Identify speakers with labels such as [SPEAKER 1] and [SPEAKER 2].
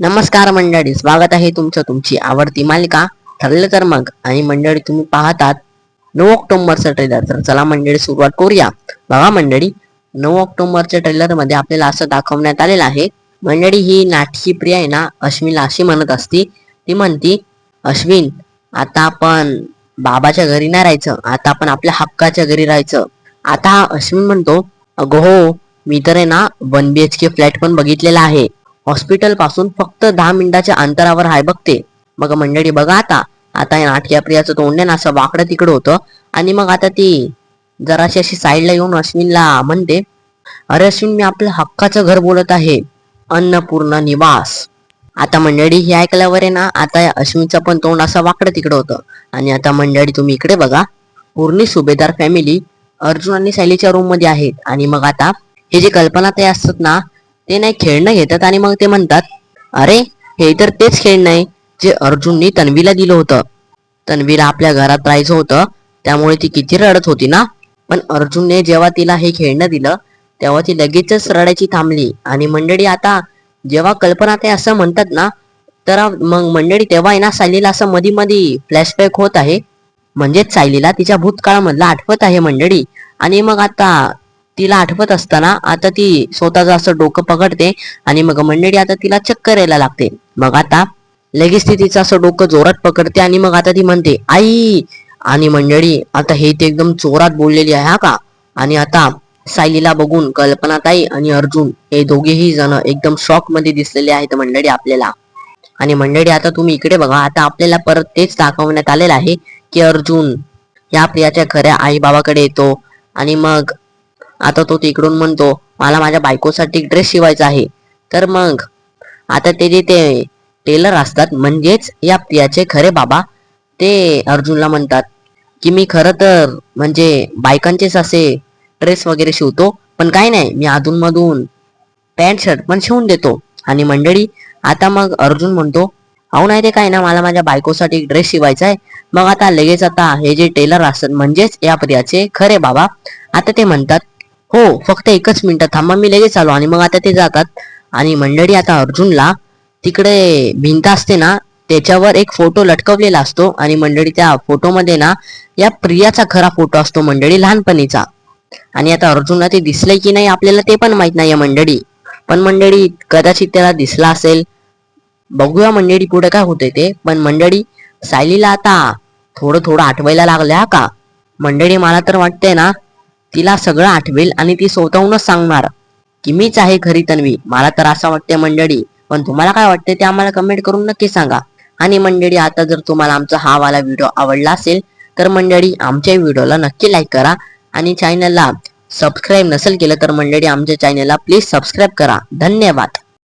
[SPEAKER 1] नमस्कार मंडळी स्वागत आहे तुमचं तुमची आवडती मालिका ठरलं तर मग. आणि मंडळी तुम्ही पाहतात नऊ ऑक्टोबरचा ट्रेलर तर चला मंडळी सुरुवात करूया. बघा मंडळी नऊ ऑक्टोबरच्या ट्रेलरमध्ये आपल्याला असं दाखवण्यात आलेलं आहे. मंडळी ही नाटकी प्रिया आहे ना अश्विनला अशी म्हणत असती. ती म्हणती अश्विन आता आपण बाबाच्या घरी नाही राहायचं. आता आपण आपल्या हक्काच्या घरी राहायचं. आता अश्विन म्हणतो अगो हो मी तर आहे ना one B H K flat पण बघितलेला आहे. हॉस्पिटलपासून फक्त दहा मिनिटाच्या अंतरावर आहे बघते. मग मंडळी बघा आता. आता या नाटक्या प्रियाचं तोंड आहे ना असं वाकडं तिकडं होतं. आणि मग आता ती जराशी अशी साईडला येऊन अश्विनला म्हणते अरे अश्विन मी आपलं हक्काचं घर बोलत आहे. अन्नपूर्ण निवास. आता मंडळी हे ऐकल्यावर आहे ना आता अश्विनचं पण तोंड असं वाकडं तिकडं होतं. आणि आता मंडळी तुम्ही इकडे बघा. पूर्णी सुभेदार फॅमिली अर्जुन आणि शैलीच्या रूममध्ये आहेत. आणि मग आता हे जे कल्पना ते असतात ना ते नाही खेळणं घेतात आणि मग ते म्हणतात अरे हे तर तेच खेळणं आहे जे अर्जुननी तन्वीला दिलं होतं. तन्वीला आपल्या घरात राहायचं होतं. त्यामुळे ती किती रडत होती ना? पण अर्जुनने जेव्हा तिला हे खेळणं दिलं तेव्हा ती लगेचच रडायची थांबली. आणि मंडळी आता जेव्हा कल्पना ते असं म्हणतात ना तर मग मंडळी तेव्हा आहे ना सायलीला असं मधी मधी फ्लॅशबॅक होत आहे. म्हणजेच सायलीला तिच्या भूतकाळामधला आठवत आहे मंडळी. आणि मग आता तिला आठवत असताना आता ती स्वतःचं असं डोकं पकडते आणि मग मंडळी आता तिला चक्कर यायला लागते. मग आता लगेच ती तिचं असं डोकं जोरात पकडते आणि मग आता ती म्हणते आई! आणि मंडळी आता हे ते एकदम जोरात बोललेली आहे हा का? आणि आता सायलीला बघून कल्पनाताई आणि अर्जुन हे दोघेही जण एकदम शॉकमध्ये दिसलेले आहेत मंडळी आपल्याला. आणि मंडळी आता तुम्ही इकडे बघा आता आपल्याला परत तेच दाखवण्यात आलेलं आहे की अर्जुन या प्रियाच्या खऱ्या आई बाबाकडे येतो. आणि मग आता तो तिकडून म्हणतो मला माझ्या बायकोसाठी ड्रेस शिवायचा आहे. तर मग आता ते जे ते टेलर असतात म्हणजेच या प्रियाचे खरे बाबा ते अर्जुनला म्हणतात की मी खरं तर म्हणजे बायकांचेच असे ड्रेस वगैरे शिवतो पण काय नाही मी अधूनमधून पॅन्ट शर्ट पण शिवून देतो. आणि मंडळी आता मग अर्जुन म्हणतो अहो नाही ते काय ना मला माझ्या बायकोसाठी ड्रेस शिवायचा आहे. मग आता लगेच आता हे जे टेलर असतात म्हणजेच या प्रियाचे खरे बाबा आता ते म्हणतात हो फक्त एकच मिनिट थांबा मी लगेच आलो आणि मग आता ते जातात. आणि मंडळी आता अर्जुनला तिकडे भिंत असते ना त्याच्यावर एक फोटो लटकवलेला असतो. आणि मंडळी त्या फोटोमध्ये ना या प्रियाचा खरा फोटो असतो मंडळी लहानपणीचा. आणि आता अर्जुनला ते दिसलंय की नाही आपल्याला ते पण माहीत नाही मंडळी. पण मंडळी कदाचित त्याला दिसला असेल. बघूया मंडळी पुढे काय होते ते. पण मंडळी सायलीला आता थोडं थोडं आठवायला लागल्या का? मंडळी मला तर वाटतंय ना तिला सगळं आठवेल आणि ती स्वतःहूनच सांगणार की मीच आहे खरी तन्वी. मला तर असं वाटतंय मंडळी. पण तुम्हाला काय वाटतंय ते आम्हाला कमेंट करून नक्की सांगा. आणि मंडळी आता जर तुम्हाला आमचा हा वाला व्हिडिओ आवडला असेल तर मंडळी आमच्या व्हिडिओला नक्की लाईक करा. आणि चॅनलला सबस्क्राईब नसेल केलं तर मंडळी आमच्या चॅनलला प्लीज सबस्क्राईब करा. धन्यवाद.